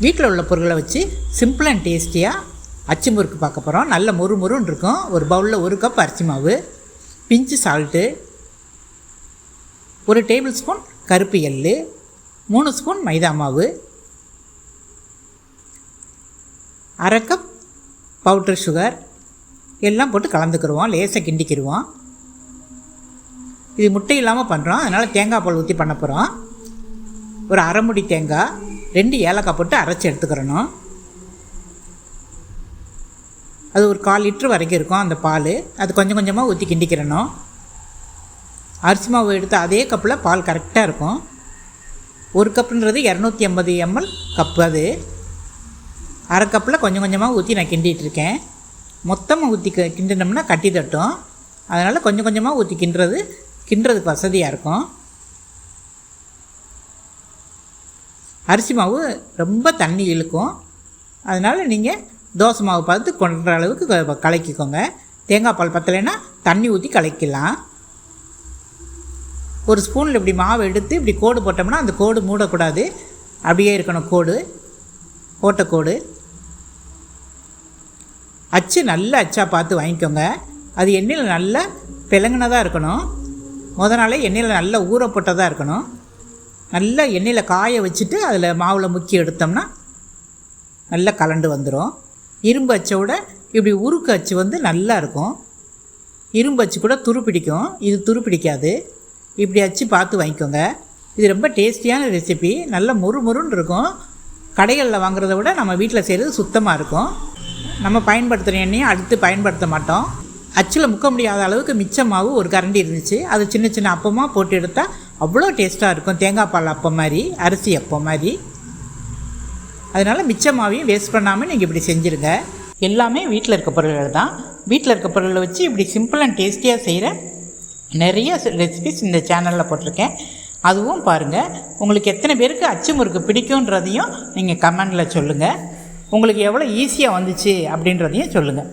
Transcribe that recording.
வீட்டில் உள்ள பொருளை வச்சு சிம்பிள் அண்ட் டேஸ்டியாக அச்சு முறுக்கு பார்க்க போகிறோம் நல்ல மொறு மொறுன்னு இருக்கும். ஒரு பவுலில் ஒரு கப் அரிசி மாவு பிஞ்சு சால்ட்டு ஒரு டேபிள் ஸ்பூன் கருப்பு எள்ளு மூணு ஸ்பூன் மைதா மாவு அரை கப் பவுட்ரு சுகர் எல்லாம் போட்டு கலந்துக்கிடுவோம் லேசாக கிண்டிக்கிடுவோம் இது முட்டை இல்லாமல் பண்ணுறோம் அதனால் தேங்காய் பால் ஊற்றி பண்ண போகிறோம் ஒரு அரைமுடி தேங்காய் ரெண்டு ஏலக்காய் போட்டு அரைச்சி எடுத்துக்கிறணும். அது ஒரு கால் லிட்ரு வரைக்கும் இருக்கும் அந்த பால். அது கொஞ்சம் கொஞ்சமாக ஊற்றி கிண்டிக்கிறணும். அரிசி மாவு எடுத்து அதே கப்பில் பால் கரெக்டாக இருக்கும். ஒரு கப்புன்றது இரநூத்தி ஐம்பது எம்எல் கப்பு அது. அரை கப்பில் கொஞ்சம் கொஞ்சமாக ஊற்றி நான் கிண்டிகிட்டு இருக்கேன் மொத்தமாக ஊற்றி க- கிண்டினோம்னா கட்டி தட்டும். அதனால் கொஞ்சம் கொஞ்சமாக ஊற்றி கிண்டுறது கிண்டுறதுக்கு வசதியாக இருக்கும். அரிசி மாவு ரொம்ப தண்ணி இழுக்கும். அதனால் நீங்கள் தோசை மாவு பார்த்து கொண்டுற அளவுக்கு க- கலக்கிக்கோங்க. தேங்காய் பால் பத்தலைன்னா தண்ணி ஊற்றி கலக்கிக்கலாம் ஒரு ஸ்பூனில் இப்படி மாவு எடுத்து இப்படி கோடு போட்டோம்னா அந்த கோடு மூடக்கூடாது. அப்படியே இருக்கணும் கோடு. ஓட்டக்கோடு கோடு. அச்சு நல்ல அச்சாக பார்த்து வாங்கிக்கோங்க. அது எண்ணெயில் நல்லா பிளங்கினதாக இருக்கணும். முத நாளே எண்ணெயில் நல்லா ஊற போட்டதாக இருக்கணும். நல்லா எண்ணெயில் காய வச்சுட்டு அதில் மாவில் முக்கி எடுத்தோம்னா நல்லா கலண்டு வந்துடும் இரும்பு அச்சோட இப்படி உருக்கு அச்சு வந்து நல்லா இருக்கும். இரும்பு அச்சு கூட துரு பிடிக்கும். இது துரு பிடிக்காது. இப்படி அச்சு பார்த்து வாங்கிக்கோங்க. இது ரொம்ப டேஸ்டியான ரெசிபி. நல்ல மொறு மொறுன்னு இருக்கும். கடைகளில் வாங்குறத விட நம்ம வீட்டில் செய்கிறது சுத்தமாக இருக்கும். நம்ம பயன்படுத்துகிற எண்ணெயை அடுத்து பயன்படுத்த மாட்டோம். அச்சில் முக்க முடியாத அளவுக்கு மிச்ச மாவு ஒரு கரண்டி இருந்துச்சு. அது சின்ன சின்ன அப்பமாக போட்டு எடுத்தால் அவ்வளோ டேஸ்ட்டாக இருக்கும் தேங்காய் பால் அப்பம் மாதிரி அரிசி அப்பம் மாதிரி. அதனால் மிச்சமாவையும் வேஸ்ட் பண்ணாமல் நீங்கள் இப்படி செஞ்சுருங்க. எல்லாமே வீட்டில் இருக்க பொருள்கள் தான். வீட்டில் இருக்க பொருளை வச்சு இப்படி சிம்பிள் அண்ட் டேஸ்டியாக செய்கிற நிறைய ரெசிபிஸ் இந்த சேனலில் போட்டிருக்கேன். அதுவும் பாருங்கள் உங்களுக்கு எத்தனை பேருக்கு அச்சு முறுக்கு பிடிக்குன்றதையும் நீங்கள் கமெண்டில் சொல்லுங்கள் உங்களுக்கு எவ்வளோ ஈஸியாக வந்துச்சு அப்படின்றதையும் சொல்லுங்கள்